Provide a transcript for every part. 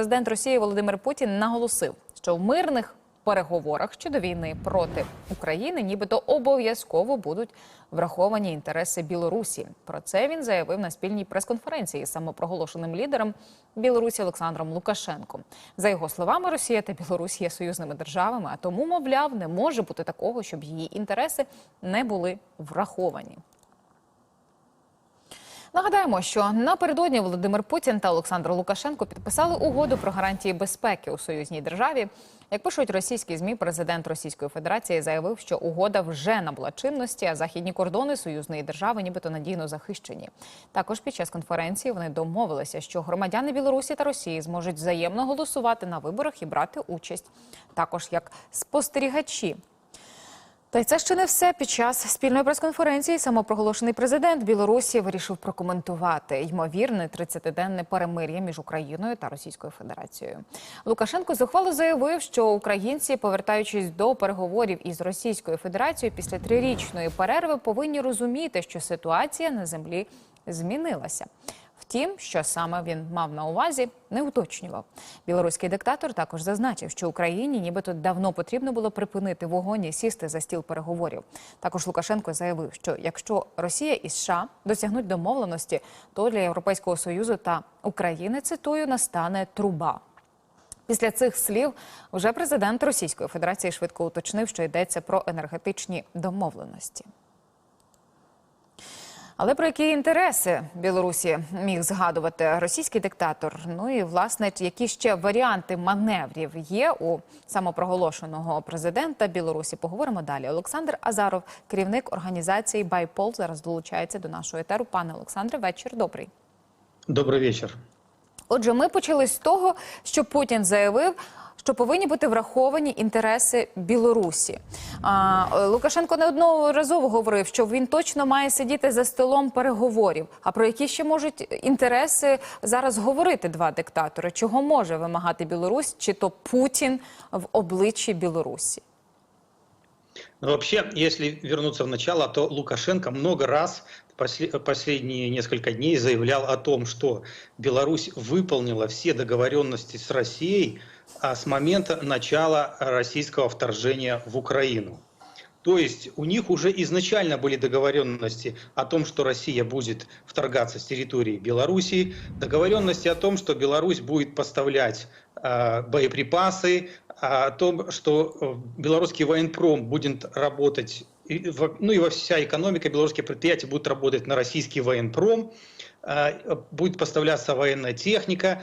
президент Росії Володимир Путін наголосив, що в мирних переговорах щодо війни проти України, нібито обов'язково будуть враховані інтереси Білорусі. Про це він заявив на спільній прес-конференції з самопроголошеним лідером Білорусі Олександром Лукашенком. За його словами, Росія та Білорусь є союзними державами, а тому, мовляв, не може бути такого, щоб її інтереси не були враховані. Нагадаємо, що напередодні Володимир Путін та Олександр Лукашенко підписали угоду про гарантії безпеки у союзній державі. Як пишуть російські змі, президент Російської Федерації заявив, що угода вже набула чинності, а західні кордони союзної держави нібито надійно захищені. Також під час конференції вони домовилися, що громадяни Білорусі та Росії зможуть взаємно голосувати на виборах і брати участь, також як спостерігачі. Та й це ще не все. Під час спільної прес-конференції самопроголошений президент Білорусі вирішив прокоментувати ймовірне 30-денне перемир'я між Україною та Російською Федерацією. Лукашенко зухвало заявив, що українці, повертаючись до переговорів із Російською Федерацією після трирічної перерви, повинні розуміти, що ситуація на землі змінилася. Втім, що саме він мав на увазі, не уточнював. Білоруський диктатор також зазначив, що Україні нібито давно потрібно було припинити вогонь і сісти за стіл переговорів. Також Лукашенко заявив, що якщо Росія і США досягнуть домовленості, то для Європейського союзу та України цитую настане труба. Після цих слів вже президент Російської Федерації швидко уточнив, що йдеться про енергетичні домовленості. Але про які інтереси Білорусі міг згадувати російський диктатор? Ну і власне які ще варіанти маневрів є у самопроголошеного президента Білорусі? Поговоримо далі. Олександр Азаров, керівник організації Байпол, зараз долучається до нашого етеру. Пане Олександре, вечір добрий. Добрий вечір. Отже, ми почали з того, що Путін заявив. Що повинні бути враховані інтереси Білорусі. А, Лукашенко неодноразово говорив, що він точно має сидіти за столом переговорів. А про які ще можуть інтереси зараз говорити два диктатори? Чого може вимагати Білорусь, чи то Путін в обличчі Білорусі? Ну, вообще, если вернуться в начало, то Лукашенко много раз последние несколько дней заявлял о том, что Беларусь выполнила все договоренности с Россией с момента начала российского вторжения в Украину. То есть у них уже изначально были договоренности о том, что Россия будет вторгаться с территории Белоруссии, договоренности о том, что Беларусь будет поставлять э, боеприпасы, о том, что белорусский военпром будет работать, ну и вся экономика белорусских предприятий будет работать на российский военпром, будет поставляться военная техника,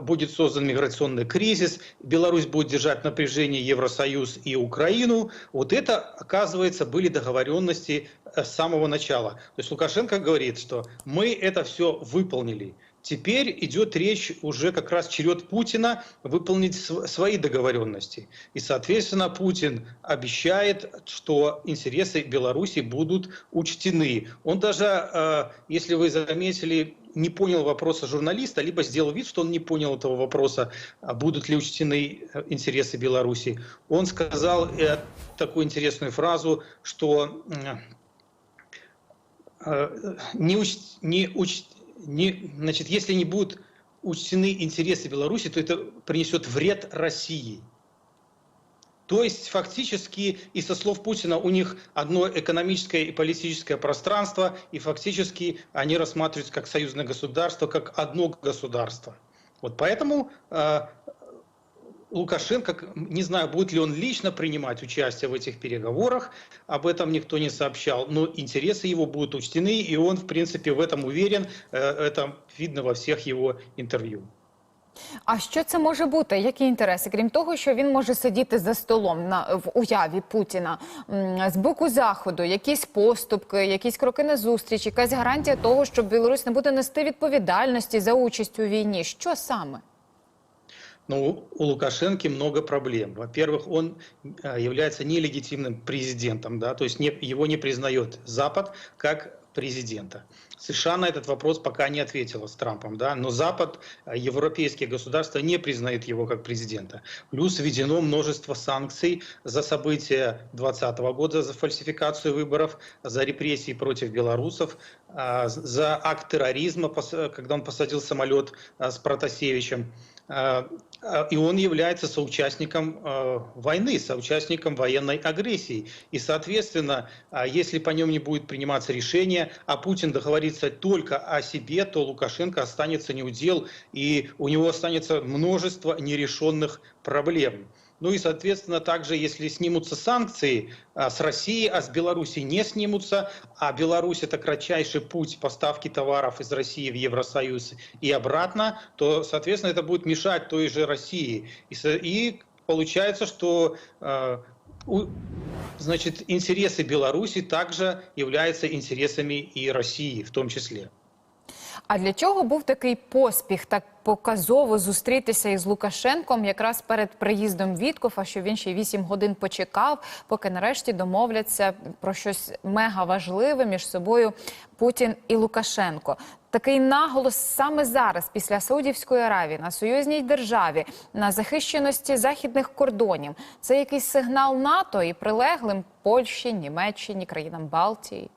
будет создан миграционный кризис, Беларусь будет держать напряжение Евросоюз и Украину. Вот это, оказывается, были договоренности с самого начала. То есть Лукашенко говорит, что мы это все выполнили. Теперь идет речь уже как раз черед Путина выполнить свои договоренности. И, соответственно, Путин обещает, что интересы Беларуси будут учтены. Он даже, если вы заметили, не понял вопроса журналиста, либо сделал вид, что он не понял этого вопроса, будут ли учтены интересы Беларуси. Он сказал такую интересную фразу, что не, уч, не, уч, не, значит, если не будут учтены интересы Беларуси, то это принесет вред России. То есть фактически и со слов Путина у них одно экономическое и политическое пространство, и фактически они рассматриваются как союзное государство, как одно государство. Вот поэтому э, Лукашенко, не знаю, будет ли он лично принимать участие в этих переговорах, об этом никто не сообщал, но интересы его будут учтены, и он, в принципе, в этом уверен, это видно во всех его интервью. А що це може бути? Які інтереси? Крім того, що він може сидіти за столом на в уяві Путіна з боку заходу, якісь поступки, якісь кроки на зустріч, якась гарантія того, що Білорусь не буде нести відповідальності за участь у війні. Що саме? Ну, у Лукашенко много проблем. Во-первых, он является нелегитимным президентом, да, то есть не, его не признает Запад как президента. США на этот вопрос пока не ответила с Трампом, да, но Запад, э, европейские государства не признают его как президента. Плюс введено множество санкций за события 2020 года, за фальсификацию выборов, за репрессии против белорусов, а, за акт терроризма, когда он посадил самолет а, с Протасевичем. А, а, И он является соучастником войны, соучастником военной агрессии. И, соответственно, а, если по нем не будет приниматься решение, а Путин договорится только о себе, то Лукашенко останется неудел, и у него останется множество нерешенных проблем. Ну и, соответственно, также, если снимутся санкции а, с России, а с Беларуси не снимутся, а Беларусь это кратчайший путь поставки товаров из России в Евросоюз и обратно, то, соответственно, это будет мешать той же России. И, получается, что у- значит, интересы Беларуси также являются интересами и России в том числе. А для чого був такий поспіх, так показово зустрітися із Лукашенком якраз перед приїздом Віткофа, що він ще 8 годин почекав, поки нарешті домовляться про щось мега важливе між собою Путін і Лукашенко. Такий наголос саме зараз, після Саудівської Аравії, на союзній державі, на захищеності західних кордонів. Це якийсь сигнал НАТО і прилеглим Польщі, Німеччині, країнам Балтії.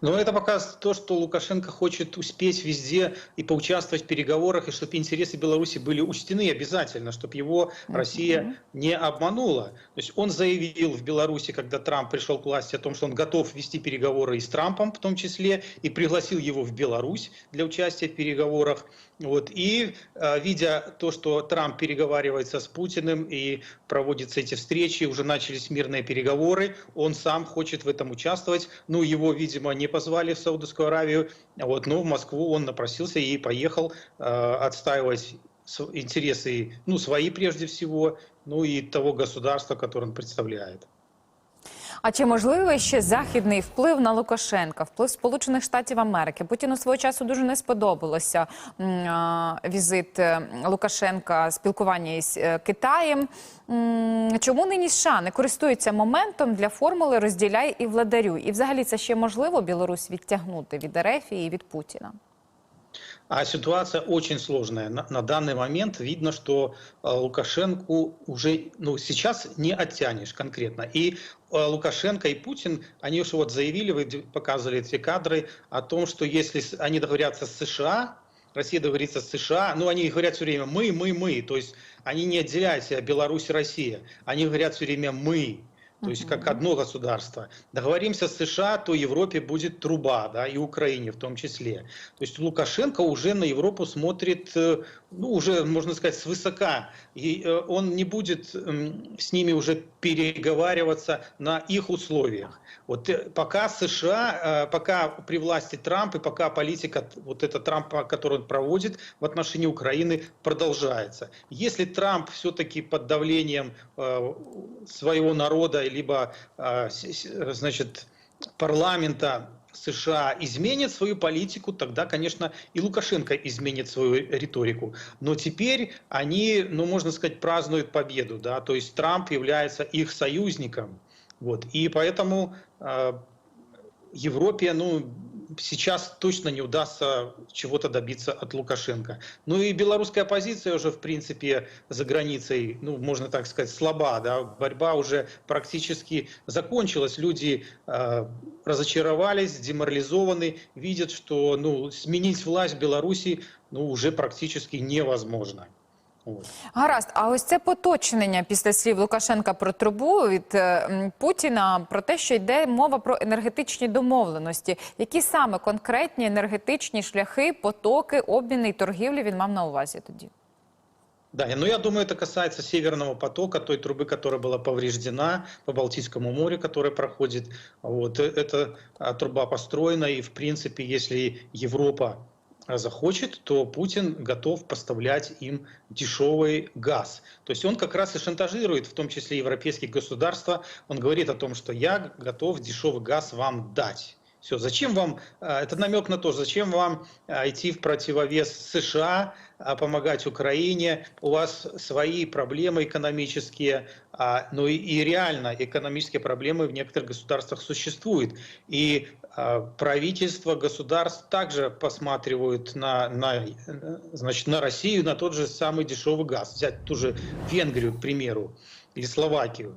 Но это показывает то, что Лукашенко хочет успеть везде и поучаствовать в переговорах, и чтобы интересы Беларуси были учтены обязательно, чтобы его Россия не обманула. То есть он заявил в Беларуси, когда Трамп пришел к власти, о том, что он готов вести переговоры и с Трампом в том числе, и пригласил его в Беларусь для участия в переговорах. Вот. И э, видя то, что Трамп переговаривается с Путиным и проводятся эти встречи, уже начались мирные переговоры, он сам хочет в этом участвовать. Ну, его, видимо, не позвали в Саудовскую Аравию, вот, но в Москву он напросился и поехал э, отстаивать интересы, ну, свои прежде всего, ну и того государства, которое он представляет. А чи можливий ще західний вплив на Лукашенка, вплив Сполучених Штатів Америки? Путіну свого часу дуже не сподобалося м, а, візит е, Лукашенка, спілкування із е, Китаєм. М, Чому нині США не користуються моментом для формули розділяй і владарюй? І взагалі це ще можливо Білорусь відтягнути від Ерефії і від Путіна? А ситуация очень сложная. На, на данный момент видно, что э, Лукашенко уже ну, сейчас не оттянешь конкретно. И э, Лукашенко и Путин, они уже вот заявили, вы показывали эти кадры, о том, что если они договорятся с США, Россия договорится с США, ну они говорят все время мы, мы, мы, то есть они не отделяют себя Беларусь и Россия, они говорят все время мы. То есть как одно государство. Договоримся с США, то Европе будет труба, да, и Украине в том числе. То есть Лукашенко уже на Европу смотрит, э, ну, уже, можно сказать, свысока. И э, он не будет м, с ними уже переговариваться на их условиях. Вот э, пока США, пока при власти Трамп и пока политика вот эта Трампа, которую он проводит в отношении Украины, продолжается. Если Трамп все-таки под давлением своего народа, либо, с- значит, парламента США изменит свою политику, тогда, конечно, и Лукашенко изменит свою риторику. Но теперь они, ну, можно сказать, празднуют победу, да, то есть Трамп является их союзником, вот, и поэтому э, Европе, ну, сейчас точно не удастся чего-то добиться от Лукашенко. Ну и белорусская оппозиция уже, в принципе, за границей, ну, можно так сказать, слаба, да, борьба уже практически закончилась. Люди э, разочаровались, деморализованы, видят, что, ну, сменить власть в Беларуси, ну, уже практически невозможно. Вот. Гаразд, а ось це поточнення після слів Лукашенка про трубу від е, м, Путіна про те, що йде мова про енергетичні домовленості. Які саме конкретні енергетичні шляхи, потоки, обміни і торгівлі він мав на увазі тоді? Да, но я думаю, это касается Северного потока, той трубы, которая была повреждена по Балтийскому морю, которая проходит. Вот, э, эта а, труба построена, и в принципе, если Европа а, захочет, то Путин готов поставлять им дешевый газ. То есть он как раз и шантажирует, в том числе европейские государства. Он говорит о том, что я готов дешевый газ вам дать. Все, зачем вам, а, это намек на то, зачем вам а, идти в противовес США, а, помогать Украине, у вас свои проблемы экономические, ну и, реально экономические проблемы в некоторых государствах существуют. И правительства государств также посматривают на, на, значит, на Россию, на тот же самый дешевый газ. Взять ту же Венгрию, к примеру, или Словакию.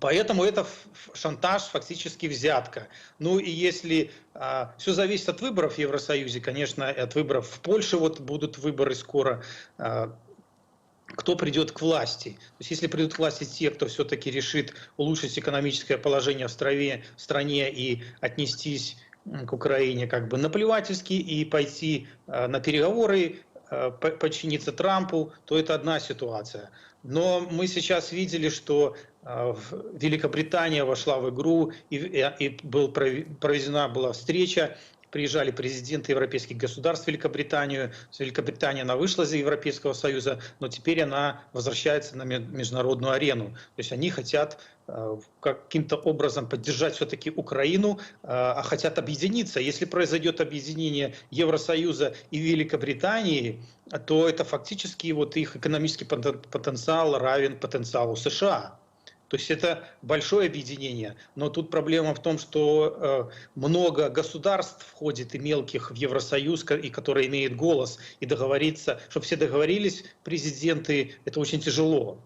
Поэтому это шантаж, фактически взятка. Ну и если все зависит от выборов в Евросоюзе, конечно, от выборов в Польше, вот будут выборы скоро, а, кто придет к власти. То есть если придут к власти те, кто все-таки решит улучшить экономическое положение в стране, в стране и отнестись к Украине как бы наплевательски и пойти э, на переговоры, подчиниться Трампу, то это одна ситуация. Но мы сейчас видели, что э, Великобритания вошла в игру и, и- был проведена была встреча приезжали президенты европейских государств в Великобританию. Великобритания она вышла из Европейского Союза, но теперь она возвращается на ме- международную арену. То есть они хотят э, каким-то образом поддержать все-таки Украину, э, а хотят объединиться. Если произойдет объединение Евросоюза и Великобритании, то это фактически вот их экономический потен- потенциал равен потенциалу США. То есть это большое объединение, но тут проблема в том, что э, много государств входит и мелких в Евросоюз, и которые имеют голос, и договориться, чтобы все договорились, президенты, это очень тяжело.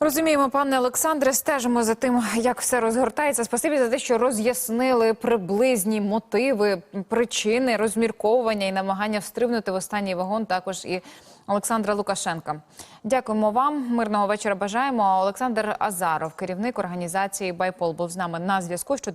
Розуміємо, пане Олександре, стежимо за тим, як все розгортається. Спасибі за те, що роз'яснили приблизні мотиви, причини розмірковування і намагання встрибнути в останній вагон. Також і Олександра Лукашенка. Дякуємо вам. Мирного вечора. Бажаємо. Олександр Азаров, керівник організації Байпол, був з нами на зв'язку щодо